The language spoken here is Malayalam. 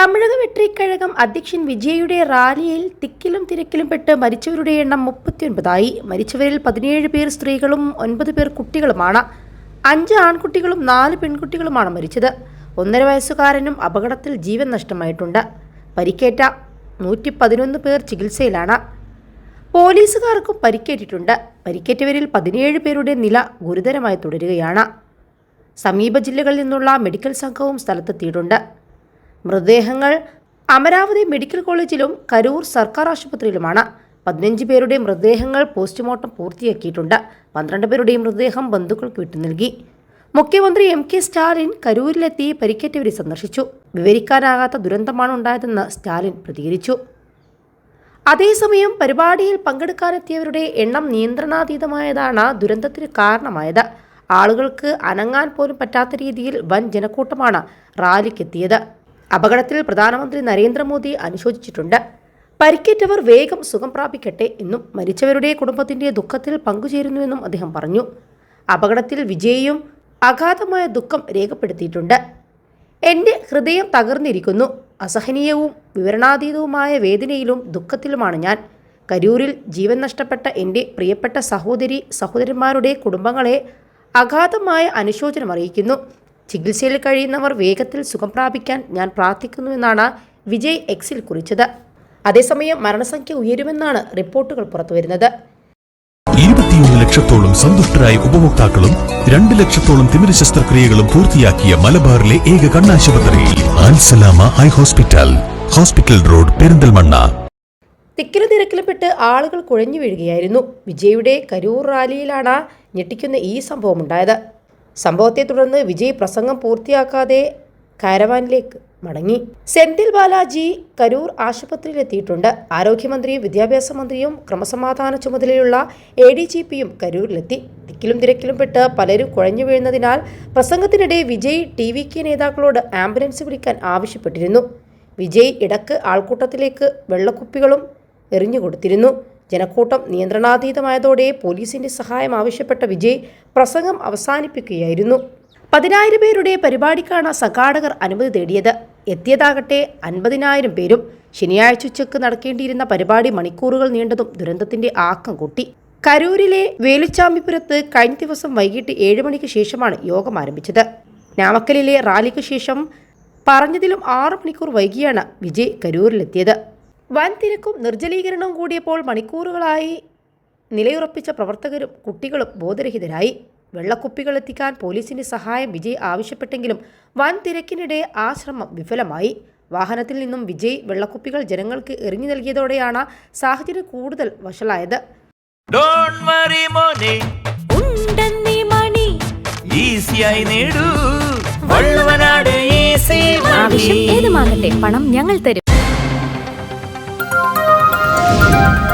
തമിഴക വെട്രിക്കഴകം അധ്യക്ഷൻ വിജയയുടെ റാലിയിൽ തിക്കിലും തിരക്കിലും പെട്ട് മരിച്ചവരുടെ എണ്ണം മുപ്പത്തിയൊൻപതായി. മരിച്ചവരിൽ പതിനേഴ് പേർ സ്ത്രീകളും ഒൻപത് പേർ കുട്ടികളുമാണ്. അഞ്ച് ആൺകുട്ടികളും നാല് പെൺകുട്ടികളുമാണ് മരിച്ചത്. ഒന്നര വയസ്സുകാരനും അപകടത്തിൽ ജീവൻ നഷ്ടമായിട്ടുണ്ട്. പരിക്കേറ്റ നൂറ്റി പതിനൊന്ന് പേർ ചികിത്സയിലാണ്. പോലീസുകാർക്കും പരിക്കേറ്റിട്ടുണ്ട്. പരിക്കേറ്റവരിൽ പതിനേഴ് പേരുടെ നില ഗുരുതരമായി തുടരുകയാണ്. സമീപ ജില്ലകളിൽ നിന്നുള്ള മെഡിക്കൽ സംഘവും സ്ഥലത്തെത്തിയിട്ടുണ്ട്. മൃതദേഹങ്ങൾ അമരാവതി മെഡിക്കൽ കോളേജിലും കരൂർ സർക്കാർ ആശുപത്രിയിലുമാണ്. പതിനഞ്ച് പേരുടെ മൃതദേഹങ്ങൾ പോസ്റ്റ്മോർട്ടം പൂർത്തിയാക്കിയിട്ടുണ്ട്. പന്ത്രണ്ട് പേരുടെ മൃതദേഹം ബന്ധുക്കൾക്ക് വിട്ടു നൽകി. മുഖ്യമന്ത്രി എം കെ സ്റ്റാലിൻ കരൂരിലെത്തി പരിക്കേറ്റവരെ സന്ദർശിച്ചു. വിവരിക്കാനാകാത്ത ദുരന്തമാണ് ഉണ്ടായതെന്ന് സ്റ്റാലിൻ പ്രതികരിച്ചു. അതേസമയം പരിപാടിയിൽ പങ്കെടുക്കാനെത്തിയവരുടെ എണ്ണം നിയന്ത്രണാതീതമായതാണ് ദുരന്തത്തിന് കാരണമായത്. ആളുകൾക്ക് അനങ്ങാൻ പോലും പറ്റാത്ത രീതിയിൽ വൻ ജനക്കൂട്ടമാണ് റാലിക്കെത്തിയത്. അപകടത്തിൽ പ്രധാനമന്ത്രി നരേന്ദ്രമോദി അനുശോചിച്ചിട്ടുണ്ട്. പരിക്കേറ്റവർ വേഗം സുഖം പ്രാപിക്കട്ടെ എന്നും മരിച്ചവരുടെ കുടുംബത്തിന്റെ ദുഃഖത്തിൽ പങ്കുചേരുന്നുവെന്നും അദ്ദേഹം പറഞ്ഞു. അപകടത്തിൽ വിജയിയും അഗാധമായ ദുഃഖം രേഖപ്പെടുത്തിയിട്ടുണ്ട്. എന്റെ ഹൃദയം തകർന്നിരിക്കുന്നു. അസഹനീയവും വിവരണാതീതവുമായ വേദനയിലും ദുഃഖത്തിലുമാണ് ഞാൻ. കരൂരിൽ ജീവൻ നഷ്ടപ്പെട്ട എന്റെ പ്രിയപ്പെട്ട സഹോദരി സഹോദരന്മാരുടെ കുടുംബങ്ങളെ അഗാധമായ അനുശോചനം അറിയിക്കുന്നു. ചികിത്സയിൽ കഴിയുന്നവർ വേഗത്തിൽ സുഖം പ്രാപിക്കാൻ ഞാൻ പ്രാർത്ഥിക്കുന്നുവെന്നാണ് വിജയ് എക്സിൽ കുറിച്ചത്. അതേസമയം മരണസംഖ്യ ഉയരുമെന്നാണ് റിപ്പോർട്ടുകൾ പുറത്തുവരുന്നത്. ഇരുപത്തിയൊന്ന് ലക്ഷത്തോളം സന്തുഷ്ടരായ ഉപഭോക്താക്കളും രണ്ട് ലക്ഷത്തോളം തിമിര ശസ്ത്രക്രിയകളും പൂർത്തിയാക്കിയ മലബാറിലെ ഏക കണ്ണാശുപത്രിയിൽ Ansalama eye hospital hospital road Perinthalmanna. തിക്കിലും തിരക്കിലുംപ്പെട്ട് ആളുകൾ കുഴഞ്ഞു വീഴുകയായിരുന്നു. വിജയുടെ കരൂർ റാലിയിലാണ് ഞെട്ടിക്കുന്ന ഈ സംഭവം ഉണ്ടായത് സംഭവത്തെ തുടർന്ന് വിജയ് പ്രസംഗം പൂർത്തിയാക്കാതെ കാരവാനിലേക്ക് മടങ്ങി. സെന്തിൽ ബാലാജി കരൂർ ആശുപത്രിയിലെത്തിയിട്ടുണ്ട്. ആരോഗ്യമന്ത്രിയും വിദ്യാഭ്യാസ മന്ത്രിയും ക്രമസമാധാന ചുമതലയുള്ള എ ഡി ജി പിയും കരൂരിലെത്തി. തിക്കിലും തിരക്കിലും പെട്ട് പലരും കുഴഞ്ഞു വീഴുന്നതിനാൽ പ്രസംഗത്തിനിടെ വിജയ് ടി വി കെ നേതാക്കളോട് ആംബുലൻസ് വിളിക്കാൻ ആവശ്യപ്പെട്ടിരുന്നു. വിജയ് ഇടയ്ക്ക് ആൾക്കൂട്ടത്തിലേക്ക് വെള്ളക്കുപ്പികളും എറിഞ്ഞുകൊടുത്തിരുന്നു. ജനക്കൂട്ടം നിയന്ത്രണാതീതമായതോടെ പോലീസിന്റെ സഹായം ആവശ്യപ്പെട്ട വിജയ് പ്രസംഗം അവസാനിപ്പിക്കുകയായിരുന്നു. പതിനായിരം പേരുടെ പരിപാടിക്കാണ് സംഘാടകർ അനുമതി തേടിയത്. എത്തിയതാകട്ടെ അൻപതിനായിരം പേരും ശനിയാഴ്ച ഉച്ചയ്ക്ക് നടക്കേണ്ടിയിരുന്ന പരിപാടി മണിക്കൂറുകൾ നീണ്ടതും ദുരന്തത്തിന്റെ ആക്കം കൂട്ടി. കരൂരിലെ വേലുച്ചാമ്പിപുരത്ത് കഴിഞ്ഞ ദിവസം വൈകിട്ട് ഏഴ് മണിക്ക് ശേഷമാണ് യോഗം ആരംഭിച്ചത്. നാമക്കലിലെ റാലിക്ക് ശേഷം പറഞ്ഞതിലും ആറ് മണിക്കൂർ വൈകിയാണ് വിജയ് കരൂരിലെത്തിയത്. വൻ തിരക്കും നിർജലീകരണവും കൂടിയപ്പോൾ മണിക്കൂറുകളായി നിലയുറപ്പിച്ച പ്രവർത്തകരും കുട്ടികളും ബോധരഹിതരായി. വെള്ളക്കുപ്പികൾ എത്തിക്കാൻ പോലീസിന്റെ സഹായം വിജയ് ആവശ്യപ്പെട്ടെങ്കിലും വൻ തിരക്കിനിടെ ആ ശ്രമം വിഫലമായി. വാഹനത്തിൽ നിന്നും വിജയ് വെള്ളക്കുപ്പികൾ ജനങ്ങൾക്ക് എറിഞ്ഞു നൽകിയതോടെയാണ് സാഹചര്യം കൂടുതൽ വഷളായത്. ഏത് വറി മോനെ. ഉണ്ടെന്നീ മണി. ഈസിയായി നേടൂ. വള്ളുവനാട് ഈസി ആവശ്യം ഏതുമാകട്ടെ പണം ഞങ്ങൾ തരും. Thank you.